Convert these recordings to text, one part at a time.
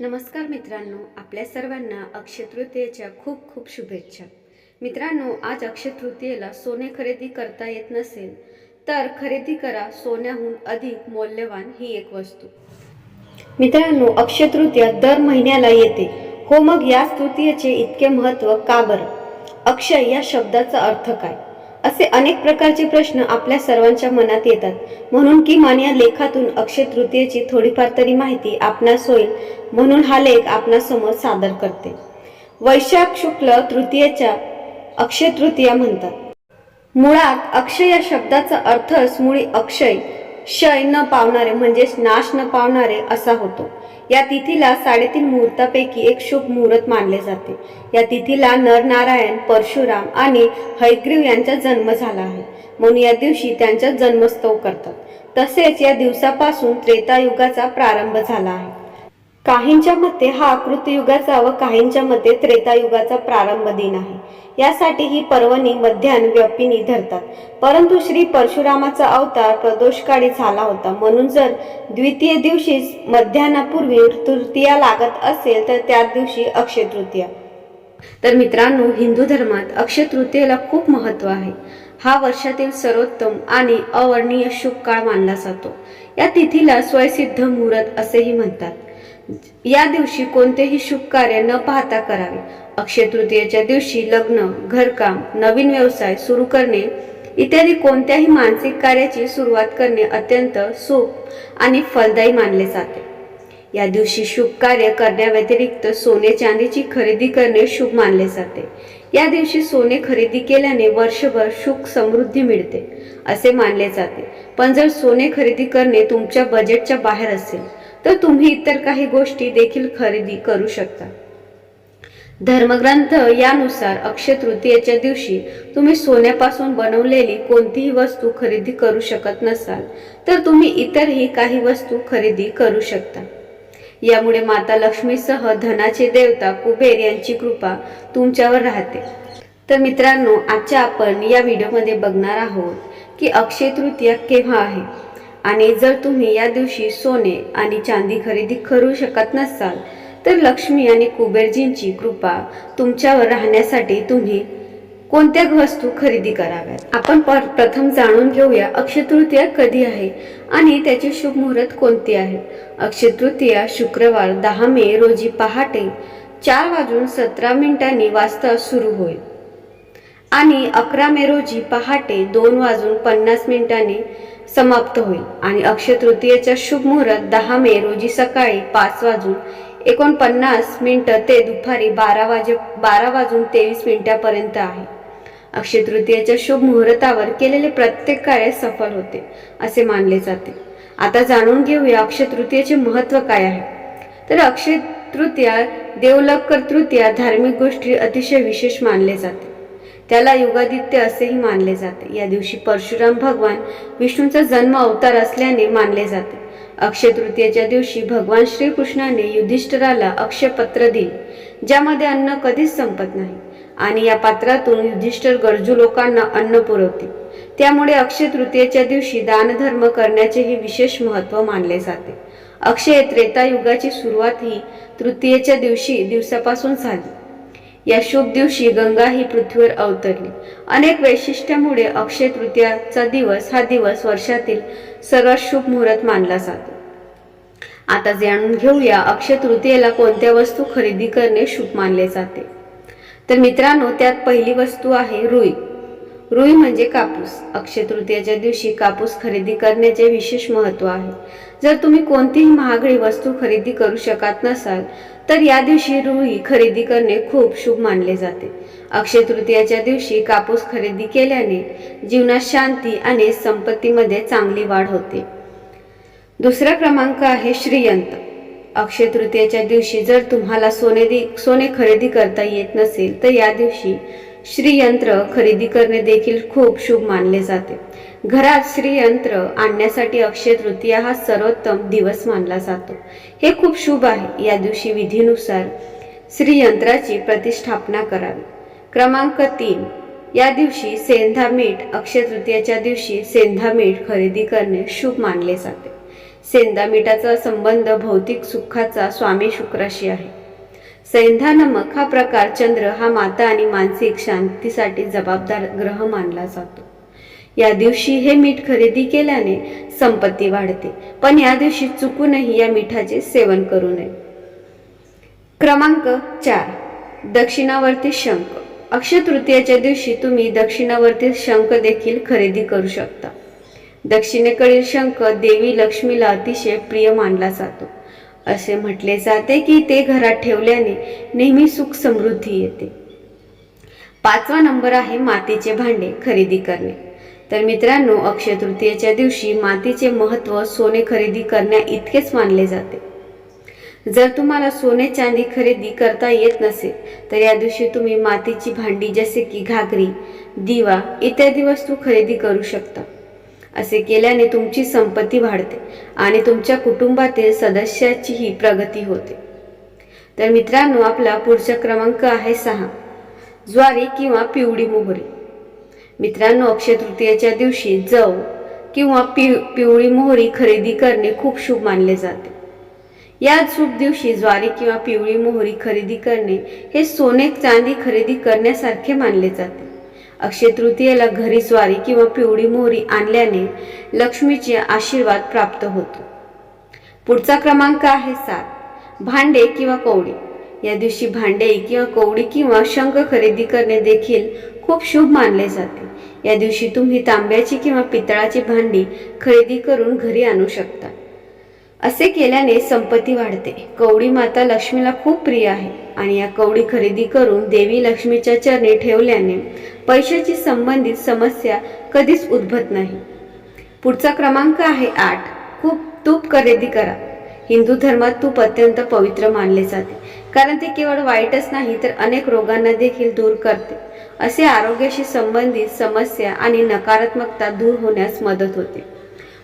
नमस्कार मित्रांनो आपल्या सर्वांना अक्षय तृतीयेच्या खूप खूप शुभेच्छा. मित्रांनो आज अक्षय तृतीयेला सोने खरेदी करता येत नसेल तर खरेदी करा सोन्याहून अधिक मौल्यवान ही एक वस्तू. मित्रांनो अक्षय तृतीया दर महिन्याला येते. हो मग या तृतीयेचे इतके महत्त्व का बरं? अक्षय या शब्दाचा अर्थ काय? असे अनेक प्रकारचे प्रश्न आपल्या सर्वांच्या मनात येतात. म्हणून किमान या लेखातून अक्षय तृतीयेची थोडीफार तरी माहिती आपणास होईल म्हणून हा लेख आपणासमोर सादर करते. वैशाख शुक्ल तृतीयेच्या अक्षय तृतीया म्हणतात. मुळात अक्षय या शब्दाचा अर्थच मुळी अक्षय क्षय न पावणारे म्हणजेच नाश न पावणारे असा होतो. या तिथीला साडेतीन मुहूर्तापैकी एक शुभ मुहूर्त मानले जाते. या तिथीला नरनारायण परशुराम आणि हैग्रीव यांचा जन्म झाला आहे. म्हणून या दिवशी त्यांचा जन्मोत्सव करतात. तसेच या दिवसापासून त्रेतायुगाचा प्रारंभ झाला आहे. काहींच्या मते हा कृतयुगाचा व काहींच्या मते त्रेतायुगाचा प्रारंभ दिन आहे. यासाठी ही पर्वणी मध्यान व्यापिनी धरतात. परंतु श्री परशुरामाचा अवतार प्रदोषकाळी झाला होता. म्हणून जर द्वितीय दिवशी मध्यानापूर्वी तृतीया लागत असेल तर त्या दिवशी अक्षय तृतीया तर मित्रांनो हिंदू धर्मात अक्षय तृतीयेला खूप महत्त्व आहे. हा वर्षातील सर्वोत्तम आणि अवर्णीय शुभ काळ मानला जातो. या तिथीला स्वयसिद्ध मुहूर्त असेही म्हणतात. या दिवशी कोणतेही शुभ कार्य न पाहता करावे. अक्षय तृतीयेच्या दिवशी लग्न घरकाम नवीन व्यवसाय सुरू करणे इत्यादी कोणत्याही मानसिक कार्याची सुरुवात करणे अत्यंत सुख आणि फलदायी मानले जाते. या दिवशी शुभ कार्य करण्याव्यतिरिक्त सोने चांदीची खरेदी करणे शुभ मानले जाते. या दिवशी सोने खरेदी केल्याने वर्षभर सुख समृद्धी मिळते असे मानले जाते. पण जर सोने खरेदी करणे तुमच्या बजेटच्या बाहेर असेल तर तुम्ही इतर काही गोष्टी देखील खरेदी करू शकता. धर्मग्रंथ यानुसार अक्षय तृतीयेच्या दिवशी तुम्ही सोन्यापासून बनवलेली कोणतीही वस्तू खरेदी करू शकत नसाल तर तुम्ही इतरही काही वस्तू खरेदी करू शकता. यामुळे माता लक्ष्मीसह धनाचे देवता कुबेर यांची कृपा तुमच्यावर राहते. तर मित्रांनो आजच्या आपण या व्हिडिओमध्ये बघणार आहोत की अक्षय तृतीया केव्हा आहे? आणि जर तुम्ही या दिवशी सोने आणि चांदी खरेदी करू शकत नसाल तर लक्ष्मी आणि कुबेरजींची कृपा तुमच्यावर राहण्यासाठी तुम्ही कोणत्या वस्तू खरेदी कराव्यात? आपण पर प्रथम जाणून घेऊया अक्षय तृतीया कधी आहे आणि त्याची शुभ मुहूर्त कोणती आहे. अक्षय तृतीया शुक्रवार दहा मे रोजी पहाटे चार वाजून सतरा मिनिटांनी वाजता सुरू होईल आणि अकरा मे रोजी पहाटे दोन वाजून पन्नास मिनिटांनी समाप्त होईल. आणि अक्षय तृतीयेचा शुभ मुहूर्त दहा मे रोजी सकाळी पाच वाजून एकोणपन्नास मिनटं ते दुपारी बारा वाजे बारा वाजून तेवीस मिनिटापर्यंत आहे. अक्षय तृतीयेच्या शुभ मुहूर्तावर केलेले प्रत्येक कार्य सफल होते असे मानले जाते. आता जाणून घेऊया अक्षय तृतीयेचे महत्त्व काय आहे. तर अक्षय तृतीया देवलक्कर तृतीया धार्मिक गोष्टी अतिशय विशेष मानले जाते. त्याला युगादित्य असेही मानले जाते. या दिवशी परशुराम भगवान विष्णूचा जन्म अवतार असल्याने मानले जाते. अक्षय तृतीयेच्या दिवशी भगवान श्रीकृष्णाने युधिष्ठराला अक्षयपत्र दिले ज्यामध्ये अन्न कधीच संपत नाही आणि या पात्रातून युधिष्ठर गरजू लोकांना अन्न पुरवते. त्यामुळे अक्षय तृतीयेच्या दिवशी दानधर्म करण्याचे हे विशेष महत्त्व मानले जाते. अक्षय त्रेता युगाची सुरुवात ही तृतीयेच्या दिवशी दिवसापासून झाली. या शुभ दिवशी गंगा ही पृथ्वीवर अवतरली. अनेक वैशिष्ट्यामुळे अक्षय तृतीयाचा दिवस हा दिवस वर्षातील सर्वात शुभ मुहूर्त मानला जातो. आता जाणून घेऊया अक्षय तृतीयेला कोणत्या वस्तू खरेदी करणे शुभ मानले जाते? तर मित्रांनो त्यात पहिली वस्तू आहे रुई. रुई म्हणजे कापूस. अक्षयतृतीयाच्या दिवशी कापूस खरेदी करण्याचे विशेष महत्त्व आहे. जर तुम्ही कोणतीही महागडी वस्तू खरेदी करू शकत नसाल तर या दिवशी रुई खरेदी करणे खूप शुभ मानले जाते. अक्षय तृतीयाच्या दिवशी कापूस खरेदी केल्याने जीवनात शांती आणि संपत्तीमध्ये चांगली वाढ होते. दुसरा क्रमांक आहे श्रीयंत. अक्षयतृतीयाच्या दिवशी जर तुम्हाला सोने दि सोने खरेदी करता येत नसेल तर या दिवशी श्रीयंत्र खरेदी करणे देखील खूप शुभ मानले जाते. घरात श्रीयंत्र आणण्यासाठी अक्षय तृतीया हा सर्वोत्तम दिवस मानला जातो. हे खूप शुभ आहे. या दिवशी विधीनुसार श्रीयंत्राची प्रतिष्ठापना करावी. क्रमांक तीन. या दिवशी सेंधा मीठ अक्षय तृतीयाच्या दिवशी सेंधा मीठ खरेदी करणे शुभ मानले जाते. सेंधा मीठाचा संबंध भौतिक सुखाचा स्वामी शुक्राशी आहे. सैंधा नमक हा प्रकार चंद्र हा माता आणि मानसिक शांतीसाठी जबाबदार ग्रह मानला जातो. या दिवशी हे मीठ खरेदी केल्याने संपत्ती वाढते पण या दिवशी चुकूनही या मिठाचे सेवन करू नये. क्रमांक चार दक्षिणावर्ती शंख. अक्षतृतीयाच्या दिवशी तुम्ही दक्षिणावर्ती शंख देखील खरेदी करू शकता. दक्षिणेकडील शंख देवी लक्ष्मीला अतिशय प्रिय मानला जातो. असे म्हटले जाते की ते घरात ठेवल्याने नेहमी सुख समृद्धी येते. पाचवा नंबर आहे मातीचे भांडे खरेदी करणे. तर मित्रांनो अक्षय तृतीयेच्या दिवशी मातीचे महत्त्व सोने खरेदी करण्या इतकेच मानले जाते. जर तुम्हाला सोने चांदी खरेदी करता येत नसेल तर या दिवशी तुम्ही मातीची भांडी जसे की घागरी दिवा इत्यादी वस्तू खरेदी करू शकता. असे केल्याने तुमची संपत्ती वाढते आणि तुमच्या कुटुंबातील सदस्याचीही प्रगती होते. तर मित्रांनो आपला पुढचा क्रमांक आहे सहा. ज्वारी किंवा पिवळी मोहरी. मित्रांनो अक्षय तृतीयेच्या दिवशी जव किंवा पिव पिवळी मोहरी खरेदी करणे खूप शुभ मानले जाते. या शुभ दिवशी ज्वारी किंवा पिवळी मोहरी खरेदी करणे हे सोने चांदी खरेदी करण्यासारखे मानले जाते. अक्षय तृतीयेला घरी ज्वारी किंवा पिवळी मोहरी आणल्याने लक्ष्मीचे आशीर्वाद प्राप्त होतो. पुढचा क्रमांक आहे सात. भांडे किंवा कवडी. या दिवशी भांडे किंवा कवडी किंवा शंख खरेदी करणे देखील खूप शुभ मानले जाते. या दिवशी तुम्ही तांब्याची किंवा पितळाची भांडी खरेदी करून घरी आणू शकता. असे केल्याने संपत्ती वाढते. कवडी माता लक्ष्मीला खूप प्रिय आहे आणि या कवडी खरेदी करून देवी लक्ष्मीच्या चरणी ठेवल्याने पैशाची संबंधित समस्या कधीच उद्भवत नाही. पुढचा क्रमांक आहे आठ. खूप तूप खरेदी करा. हिंदू धर्मात तूप अत्यंत पवित्र मानले जाते. कारण ते केवळ वाईटच नाही तर अनेक रोगांना देखील दूर करते. असे आरोग्याशी संबंधित समस्या आणि नकारात्मकता दूर होण्यास मदत होते.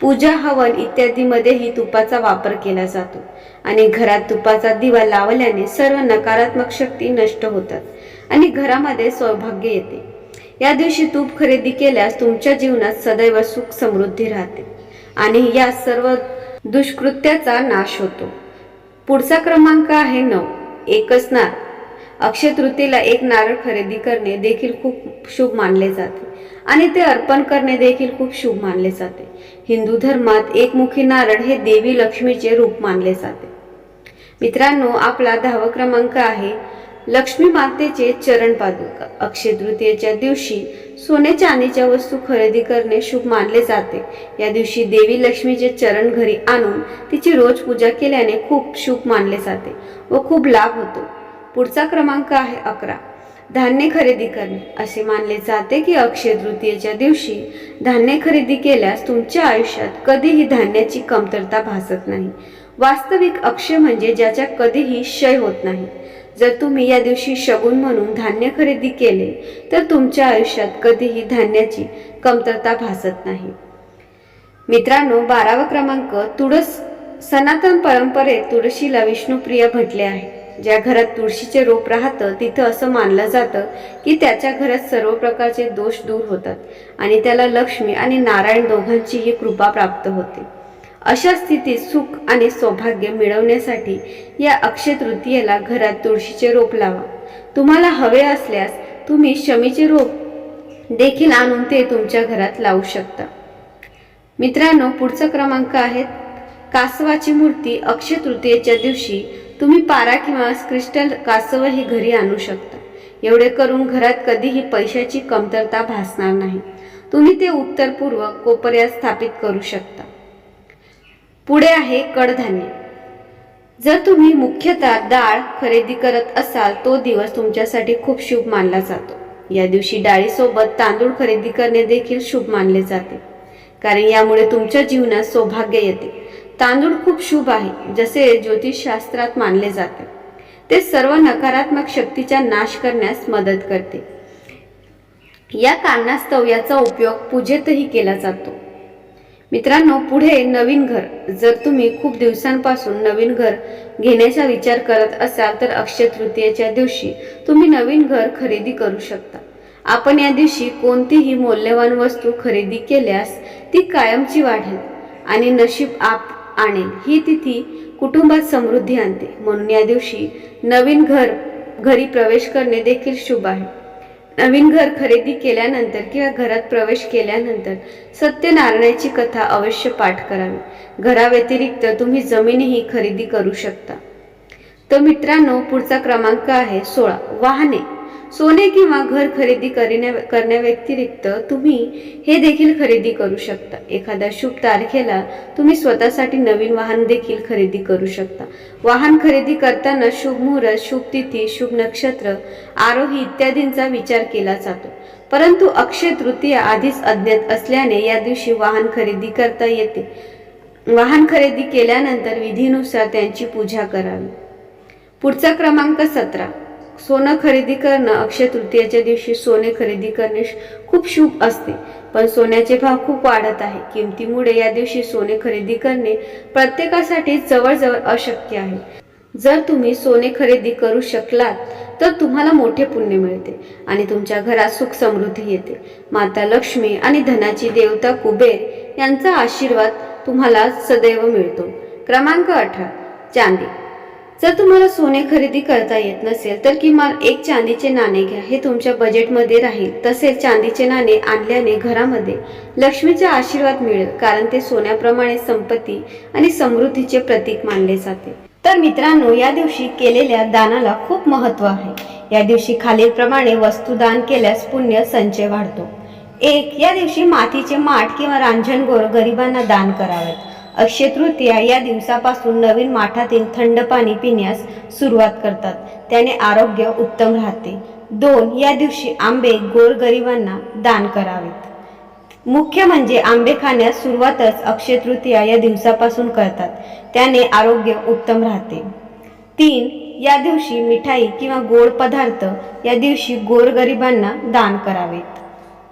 पूजा हवन इत्यादीमध्येही तुपाचा वापर केला जातो. आणि घरात तुपाचा दिवा लावल्याने सर्व नकारात्मक शक्ती नष्ट होतात आणि घरामध्ये सौभाग्य येते. या दिवशी तूप खरेदी केल्यास तुमच्या जीवनात सदैव सुख समृद्धी राहते आणि या सर्व दुष्कृत्याचा नाश होतो. पुढचा क्रमांक आहे नऊ. एकच नार. अक्षय तृतीला एक नारळ खरेदी करणे देखील खूप शुभ मानले जाते आणि ते अर्पण करणे देखील खूप शुभ मानले जाते. हिंदू धर्मात एकमुखी नारळ हे देवी लक्ष्मीचे रूप मानले जाते. मित्रांनो आपला दहावा क्रमांक आहे लक्ष्मी मातेचे चरण पादुका. अक्षय तृतीयेच्या दिवशी सोने चांदीच्या वस्तू खरेदी करणे शुभ मानले जाते. या दिवशी देवी लक्ष्मीचे चरण घरी आणून तिची रोज पूजा केल्याने खूप शुभ मानले जाते व खूप लाभ होतो. पुढचा क्रमांक आहे अकरा. धान्य खरेदी करणे असे मानले जाते की अक्षय तृतीयेच्या दिवशी धान्य खरेदी केल्यास तुमच्या आयुष्यात कधीही धान्याची कमतरता भासत नाही. वास्तविक अक्षय म्हणजे ज्याच्या कधीही क्षय होत नाही. जर तुम्ही या दिवशी शगुन म्हणून धान्य खरेदी केले तर तुमच्या आयुष्यात कधीही धान्याची कमतरता भासत नाही. मित्रांनो बारावा क्रमांक तुळस सनातन परंपरेत तुळशीला विष्णुप्रिय म्हटले आहे. ज्या घरात तुळशीचे रोप राहतं तिथं असं मानलं जातं की त्याच्या घरात सर्व प्रकारचे दोष दूर होतात आणि त्याला लक्ष्मी आणि नारायण दोघांचीही कृपा प्राप्त होते. अशा स्थितीत सुख आणि सौभाग्य मिळवण्यासाठी या अक्षय तृतीयेला घरात तुळशीचे रोप लावा. तुम्हाला हवे असल्यास तुम्ही शमीचे रोप देखील आणून ते तुमच्या घरात लावू शकता. मित्रांनो पुढचा क्रमांक आहे कासवाची मूर्ती अक्षय तृतीयेच्या दिवशी तुम्ही पारा किंवा क्रिस्टल कासवही घरी आणू शकता. एवढे करून घरात कधीही पैशाची कमतरता भासणार नाही. तुम्ही ते उत्तरपूर्वक कोपऱ्यात स्थापित करू शकता. पुढे आहे कडधान्य. जर तुम्ही मुख्यतः डाळ खरेदी करत असाल तो दिवस तुमच्यासाठी खूप शुभ मानला जातो. या दिवशी डाळीसोबत तांदूळ खरेदी करणे देखील शुभ मानले जाते. कारण यामुळे तुमच्या जीवनात सौभाग्य येते. तांदूळ खूप शुभ आहे जसे ज्योतिषशास्त्रात मानले जाते. ते सर्व नकारात्मक शक्तीचा नाश करण्यास मदत करते. या कारणास्तव याचा उपयोग पूजेतही केला जातो. मित्रांनो पुढे नवीन घर. जर तुम्ही खूप दिवसांपासून नवीन घर घेण्याचा विचार करत असाल तर अक्षय तृतीयेच्या दिवशी तुम्ही नवीन घर खरेदी करू शकता. आपण या दिवशी कोणतीही मौल्यवान वस्तू खरेदी केल्यास ती कायमची वाढेल आणि नशीब आप आणेल ही तिथी कुटुंबात समृद्धी आणते. म्हणून या दिवशी नवीन घर घरी प्रवेश करणे देखील शुभ आहे. नवीन घर खरेदी केल्यानंतर किंवा घरात प्रवेश केल्यानंतर सत्यनारायणाची कथा अवश्य पाठ करावी. घराव्यतिरिक्त तुम्ही जमीनही खरेदी करू शकता. तर मित्रांनो पुढचा क्रमांक आहे सोळा. वाहने. सोने किंवा घर खरेदी करण्या करण्याव्यतिरिक्त तुम्ही हे देखील खरेदी करू शकता. एखाद्या शुभ तारखेला तुम्ही स्वतःसाठी नवीन वाहन देखील खरेदी करू शकता. वाहन खरेदी करताना शुभ मुहूर्त शुभ तिथी शुभ नक्षत्र आरोही इत्यादींचा विचार केला जातो. परंतु अक्षय तृतीया आधीच अज्ञात असल्याने या दिवशी वाहन खरेदी करता येते. वाहन खरेदी केल्यानंतर विधीनुसार त्यांची पूजा करावी. पुढचा क्रमांक सतरा. सोनं खरेदी करणं अक्षय तृतीयाच्या दिवशी सोने खरेदी करणे खूप शुभ असते. पण सोन्याचे भाव खूप वाढत आहे. किमतीमुळे या दिवशी सोने खरेदी करणे प्रत्येकासाठी जवळजवळ अशक्य आहे. जर तुम्ही सोने खरेदी करू शकलात तर तुम्हाला मोठे पुण्य मिळते आणि तुमच्या घरात सुख समृद्धी येते. माता लक्ष्मी आणि धनाची देवता कुबेर यांचा आशीर्वाद तुम्हाला सदैव मिळतो. क्रमांक अठरा. चांदी. जर तुम्हाला सोने खरेदी करता येत नसेल तर किमान एक चांदीचे नाणे घ्या. हे तुमच्या बजेटमध्ये राहील. तसेच चांदीचे नाणे आणल्याने घरामध्ये लक्ष्मीचा आशीर्वाद मिळेल कारण ते सोन्याप्रमाणे संपत्ती आणि समृद्धीचे प्रतीक मानले जाते. तर मित्रांनो या दिवशी केलेल्या दानाला खूप महत्त्व आहे. या दिवशी खालीलप्रमाणे वस्तू दान केल्यास पुण्य संचय वाढतो. एक या दिवशी मातीचे माठ किंवा रांजणगोर गरिबांना दान करावेत. अक्षय तृतीया या दिवसापासून नवीन माठातील थंड पाणी पिण्यास सुरुवात करतात. त्याने आरोग्य उत्तम राहते. दोन या दिवशी आंबे गोरगरिबांना दान करावेत. मुख्य म्हणजे आंबे खाण्यास सुरुवातच अक्षय तृतीया या दिवसापासून करतात. त्याने आरोग्य उत्तम राहते. तीन या दिवशी मिठाई किंवा गोड पदार्थ या दिवशी गोरगरिबांना दान करावेत.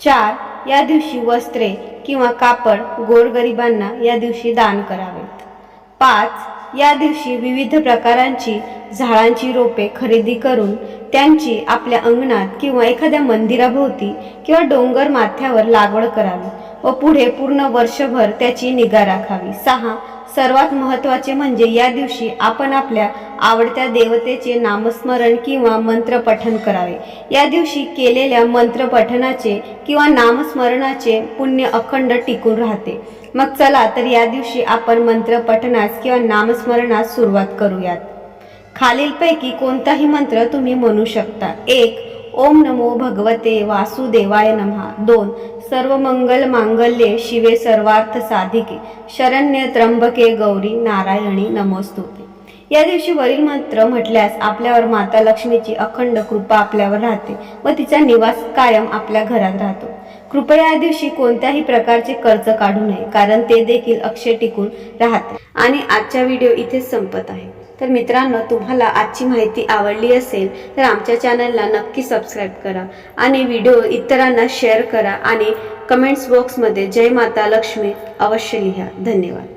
चार या दिवशी वस्त्रे किंवा कापड गोरगरिबांना या दिवशी दान करावेत. पाच या दिवशी विविध प्रकारांची झाडांची रोपे खरेदी करून त्यांची आपल्या अंगणात किंवा एखाद्या मंदिराभोवती किंवा डोंगर माथ्यावर लागवड करावी व पुढे पूर्ण वर्षभर त्याची निगा राखावी. सहा सर्वात महत्त्वाचे म्हणजे या दिवशी आपण आपल्या आवडत्या देवतेचे नामस्मरण किंवा मंत्रपठन करावे. या दिवशी केलेल्या मंत्रपठनाचे किंवा नामस्मरणाचे पुण्य अखंड टिकून राहते. मग चला तर या दिवशी आपण मंत्रपठनास किंवा नामस्मरणास सुरुवात करूयात. खालीलपैकी कोणताही मंत्र तुम्ही म्हणू शकता. एक ओम नमो भगवते वासुदेवाय नमः. दोन सर्व मंगल मांगल्ये शिवे सर्वार्थ साधिके. शरण्य त्र्यंबके गौरी नारायणी नमोस्तुते. या दिवशी वरील मंत्र म्हटल्यास आपल्यावर माता लक्ष्मीची अखंड कृपा आपल्यावर राहते व तिचा निवास कायम आपल्या घरात राहतो. कृपया या दिवशी कोणत्याही प्रकारचे कर्ज काढू नये कारण ते देखील अक्षय टिकून राहते. आणि आजचा व्हिडिओ इथेच संपत आहे. तर मित्रांनो तुम्हाला आजची माहिती आवडली असेल तर आमच्या चॅनलला नक्की सबस्क्राईब करा आणि व्हिडिओ इतरांना शेअर करा आणि कमेंट्स बॉक्समध्ये जय माता लक्ष्मी अवश्य लिहा. धन्यवाद.